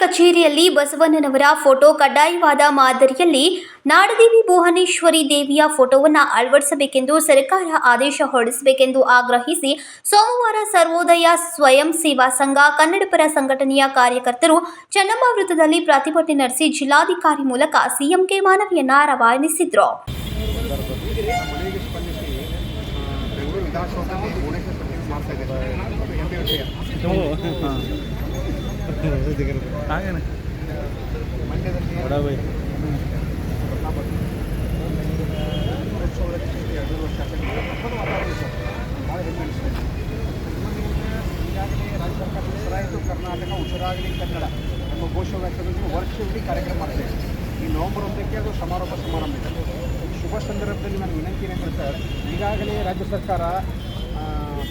ಕಚೇರಿಯಲ್ಲಿ ಬಸವಣ್ಣನವರ ಫೋಟೋ ಕಡ್ಡಾಯವಾದ ಮಾದರಿಯಲ್ಲಿ ನಾಡದೇವಿ ಭುವನೇಶ್ವರಿ ದೇವಿಯ ಫೋಟೋವನ್ನು ಅಳವಡಿಸಬೇಕೆಂದು ಸರ್ಕಾರ ಆದೇಶ ಹೊರಡಿಸಬೇಕೆಂದು ಆಗ್ರಹಿಸಿ ಸೋಮವಾರ ಸರ್ವೋದಯ ಸ್ವಯಂ ಸೇವಾ ಸಂಘ ಕನ್ನಡಪರ ಸಂಘಟನೆಯ ಕಾರ್ಯಕರ್ತರು ಚೆನ್ನಮ್ಮ ವೃತ್ತದಲ್ಲಿ ಪ್ರತಿಭಟನೆ ನಡೆಸಿ ಜಿಲ್ಲಾಧಿಕಾರಿ ಮೂಲಕ ಸಿಎಂಗೆ ಮನವಿಯನ್ನ ರವಾನಿಸಿದ್ರು. ಮನೆಗೆ ಸ್ಪಂದಿಸಿ ಆ, ಬೆಂಗಳೂರು ವಿಧಾನಸೌಧದಲ್ಲಿ ಭುವನೇಶ್ವರ್ ಪಟ್ಟಿಗೆ ಮಾಡ್ತಾ ಇದ್ದಾರೆ ಹೆಮ್ಮೆ ವಿಷಯ ಆಗೇನೆ ಮಂಡ್ಯದಲ್ಲಿ ಬಡ ಬೈ ಉತ್ಸವದಲ್ಲಿ ಎರಡು ವರ್ಷ ಆಚರಣೆ ಹಬ್ಬದ ವಾತಾವರಣ ಇದೆ ಸರ್. ಭಾಳ ಹೆಮ್ಮೆ ಅನಿಸ್ತಾ ಇದೆ. ಈಗಾಗಲೇ ರಾಜ್ಯ ಸರ್ಕಾರ ಹೆಸರಾಯಿತು ಕರ್ನಾಟಕ ಉಸಿರಾಗಲಿ ಕನ್ನಡ ನಮ್ಮ ಘೋಷವಾಕ್ಯದೊಂದಿಗೆ ವರ್ಷವಿಡೀ ಕಾರ್ಯಕ್ರಮ ಮಾಡಿದೆ ಈ ನವೆಂಬರ್ ಒಂದಕ್ಕೆ ಅದು ಸಮಾರೋಪ ಸಮಾರಂಭ ಇದೆ ಈ ಶುಭ ಸಂದರ್ಭದಲ್ಲಿ ನಾನು ವಿನಂತಿ ಏನಂದ್ರೆ ಸರ್ ಈಗಾಗಲೇ ರಾಜ್ಯ ಸರ್ಕಾರ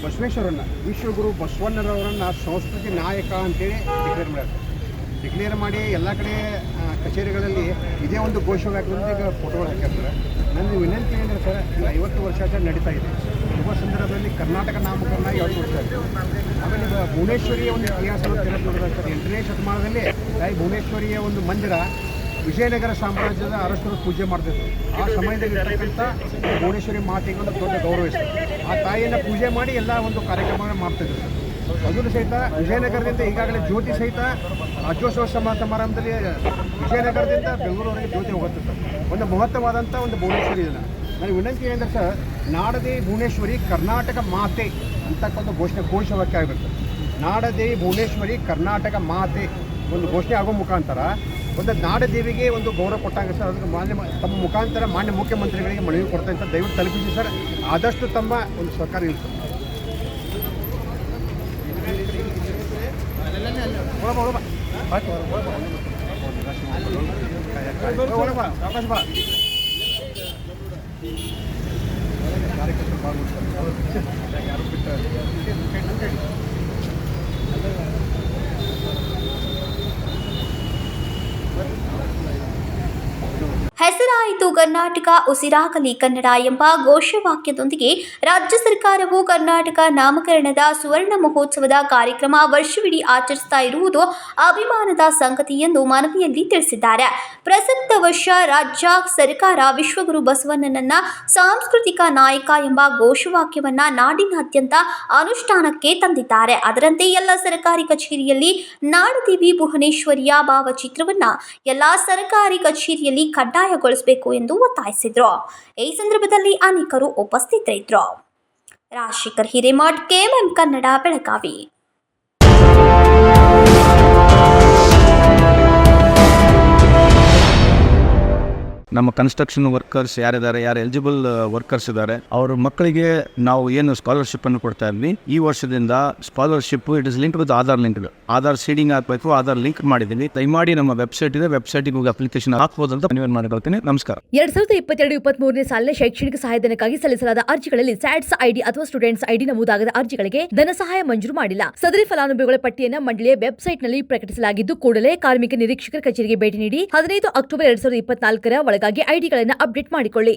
ಬಸವೇಶ್ವರನ್ನ, ವಿಶ್ವಗುರು ಬಸವಣ್ಣರವರನ್ನ ಸಂಸ್ಕೃತಿ ನಾಯಕ ಅಂತೇಳಿ ಡಿಕ್ಲೇರ್ ಮಾಡ್ಯಾರ. ಡಿಕ್ಲೇರ್ ಮಾಡಿ ಎಲ್ಲ ಕಡೆ ಕಚೇರಿಗಳಲ್ಲಿ ಇದೇ ಒಂದು ಘೋಷವಾಕ್ಯದೊಂದಿಗೆ ಫೋಟೋಗಳು ಹಾಕಿರ್ತಾರೆ ನನ್ನ ವಿನಂತಿ ಏನಂದ್ರೆ ಸರ್ ಈಗ ಐವತ್ತು ವರ್ಷ ನಡೀತಾ ಇದೆ. ಯುವ ಸಂದರ್ಭದಲ್ಲಿ ಕರ್ನಾಟಕ ನಾಮಕರಣ ಎರಡು ವರ್ಷ ಆಗಿದೆ ಆಮೇಲೆ ಈಗ ಭುವನೇಶ್ವರಿಯ ಒಂದು ಇತಿಹಾಸವನ್ನು ಸರ್, ಎಂಟನೇ ಶತಮಾನದಲ್ಲಿ ಭುವನೇಶ್ವರಿಯ ಒಂದು ಮಂದಿರ ವಿಜಯನಗರ ಸಾಮ್ರಾಜ್ಯದ ಅರಸರು ಪೂಜೆ ಮಾಡ್ತಿದ್ರು. ಆ ಸಮಯದಲ್ಲಿ ಇರ್ತಕ್ಕಂಥ ಭುವನೇಶ್ವರಿ ಒಂದು ದೊಡ್ಡ ಗೌರವ ಇತ್ತು. ಆ ತಾಯಿಯನ್ನು ಪೂಜೆ ಮಾಡಿ ಎಲ್ಲ ಒಂದು ಕಾರ್ಯಕ್ರಮಗಳನ್ನು ಮಾಡ್ತಿದ್ರು. ಅದನ್ನು ಸಹಿತ ವಿಜಯನಗರದಿಂದ ಈಗಾಗಲೇ ಜ್ಯೋತಿ ಸಹಿತ ರಾಜ್ಯೋತ್ಸವ ಸಮ ಸಮಾರಂಭದಲ್ಲಿ ವಿಜಯನಗರದಿಂದ ಬೆಂಗಳೂರಿಗೆ ಜ್ಯೋತಿ ಹೋಗುತ್ತಿತ್ತು. ಒಂದು ಮಹತ್ವವಾದಂಥ ಒಂದು ಭುವನೇಶ್ವರಿ ದಿನ. ನನ್ನ ವಿನಂತಿ ಏನಂದ್ರೆ ಸರ್, ನಾಡದೇ ಭುವನೇಶ್ವರಿ, ಕರ್ನಾಟಕ ಮಾತೆ ಅಂತಕ್ಕಂಥ ಘೋಷಣೆ ಘೋಷವಾಕ್ಯ ಆಗಬೇಕು. ನಾಡದೇ ಭುವನೇಶ್ವರಿ, ಕರ್ನಾಟಕ ಮಾತೆ ಒಂದು ಘೋಷಣೆ ಆಗೋ ಮುಖಾಂತರ ಒಂದು ನಾಡದೇವಿಗೆ ಒಂದು ಗೌರವ ಕೊಟ್ಟಾಗ ಸರ್ ಅದಕ್ಕೆ ಮಾನ್ಯ ತಮ್ಮ ಮುಖಾಂತರ ಮಾನ್ಯ ಮುಖ್ಯಮಂತ್ರಿಗಳಿಗೆ ಮನವಿ ಕೊಡ್ತಾ ದಯವಿಟ್ಟು ತಲುಪಿಸಿ ಸರ್. ಆದಷ್ಟು ತಮ್ಮ ಒಂದು ಸರ್ಕಾರ ಇರುತ್ತೆ ಹೆಸರಾಯಿತು ಕರ್ನಾಟಕ, ಉಸಿರಾಗಲಿ ಕನ್ನಡ ಎಂಬ ಘೋಷವಾಕ್ಯದೊಂದಿಗೆ ರಾಜ್ಯ ಸರ್ಕಾರವು ಕರ್ನಾಟಕ ನಾಮಕರಣದ ಸುವರ್ಣ ಮಹೋತ್ಸವದ ಕಾರ್ಯಕ್ರಮ ವರ್ಷವಿಡೀ ಆಚರಿಸ್ತಾ ಇರುವುದು ಅಭಿಮಾನದ ಸಂಗತಿ ಎಂದು ಮನವಿಯಲ್ಲಿ ತಿಳಿಸಿದ್ದಾರೆ. ಪ್ರಸಕ್ತ ವರ್ಷ ರಾಜ್ಯ ಸರ್ಕಾರ ವಿಶ್ವಗುರು ಬಸವಣ್ಣನನ್ನ ಸಾಂಸ್ಕೃತಿಕ ನಾಯಕ ಎಂಬ ಘೋಷವಾಕ್ಯವನ್ನ ನಾಡಿನಾದ್ಯಂತ ಅನುಷ್ಠಾನಕ್ಕೆ ತಂದಿದ್ದಾರೆ. ಅದರಂತೆ ಎಲ್ಲ ಸರ್ಕಾರಿ ಕಚೇರಿಯಲ್ಲಿ ನಾಡದೇವಿ ಭುವನೇಶ್ವರಿಯ ಭಾವಚಿತ್ರವನ್ನ ಎಲ್ಲಾ ಸರ್ಕಾರಿ ಕಚೇರಿಯಲ್ಲಿ ಕಡ್ಡಾಯಗೊಳಿಸಬೇಕು ಎಂದು ಒತ್ತಾಯಿಸಿದ್ರು. ಈ ಸಂದರ್ಭದಲ್ಲಿ ಅನೇಕರು ಉಪಸ್ಥಿತರಿದ್ದರು. ರಾಜಶೇಖರ್ ಹಿರೇಮಠ್ ಕೆಎಂಎಂ ಕನ್ನಡ ಬೆಳಗಾವಿ. ನಮ್ಮ ಕನ್ಸ್ಟ್ರಕ್ಷನ್ ವರ್ಕರ್ಸ್ ಯಾರಿದ್ದಾರೆ, ಯಾರು ಎಲಿಜಿಬಲ್ ವರ್ಕರ್ಸ್ ಇದ್ದಾರೆ, ಅವ್ರ ಮಕ್ಕಳಿಗೆ ನಾವು ಏನು ಸ್ಕಾಲರ್ಶಿಪ್ ಅನ್ನು ಕೊಡ್ತಾ ಇದ್ವಿ. ಈ ವರ್ಷದಿಂದ scholarship it is link with Aadhaar link Aadhaar seeding ಹಾಕಬೇಕು ಆಧಾರ್ ಲಿಂಕ್ ಮಾಡಿದ್ದೀನಿ ದಯಮಾಡಿ ನಮ್ಮ ವೆಬ್ಸೈಟ್ ಇದೆ ವೆಬ್ಸೈಟ್ಗೆ ಹೋಗಿ ಅಪ್ಲಿಕೇಶನ್ ಹಾಕ್ಬೋದು ಅಂತ ಮನವಿ ಮಾಡ್ಕೊಳ್ತೀನಿ. ನಮಸ್ಕಾರ. ಎರಡ್ ಸಾವಿರದ ಇಪ್ಪತ್ತೆರಡು, ಇಪ್ಪತ್ಮೂರನೇ ಸಾಲಿನ ಶೈಕ್ಷಣಿಕ ಸಹಾಯಧನಕ್ಕಾಗಿ ಸಲ್ಲಿಸಲಾದ ಅರ್ಜಿಗಳಲ್ಲಿ ಸ್ಯಾಟ್ಸ್ ಐಡಿ ಅಥವಾ ಸ್ಟೂಡೆಂಟ್ಸ್ ಐಡಿ ನಮೂದಾಗದ ಅರ್ಜಿಗಳಿಗೆ ಧನ ಸಹಾಯ ಮಂಜೂರು ಮಾಡಿಲ್ಲ. ಸದರಿ ಫಲಾನುಭವಿಗಳ ಪಟ್ಟಿಯನ್ನು ಮಂಡಳಿಯ ವೆಬ್ಸೈಟ್ನಲ್ಲಿ ಪ್ರಕಟಿಸಲಾಗಿದ್ದು, ಕೂಡಲೇ ಕಾರ್ಮಿಕ ನಿರೀಕ್ಷಕರ ಕಚೇರಿಗೆ ಭೇಟಿ ನೀಡಿ ಹದಿನೈದು ಅಕ್ಟೋಬರ್ ಎರಡ್ ಸಾವಿರದ ಇಪ್ಪತ್ನಾಲ್ಕರ ಒಳಗಾಗಿ ಐಡಿಗಳನ್ನು ಅಪ್ಡೇಟ್ ಮಾಡಿಕೊಳ್ಳಿ.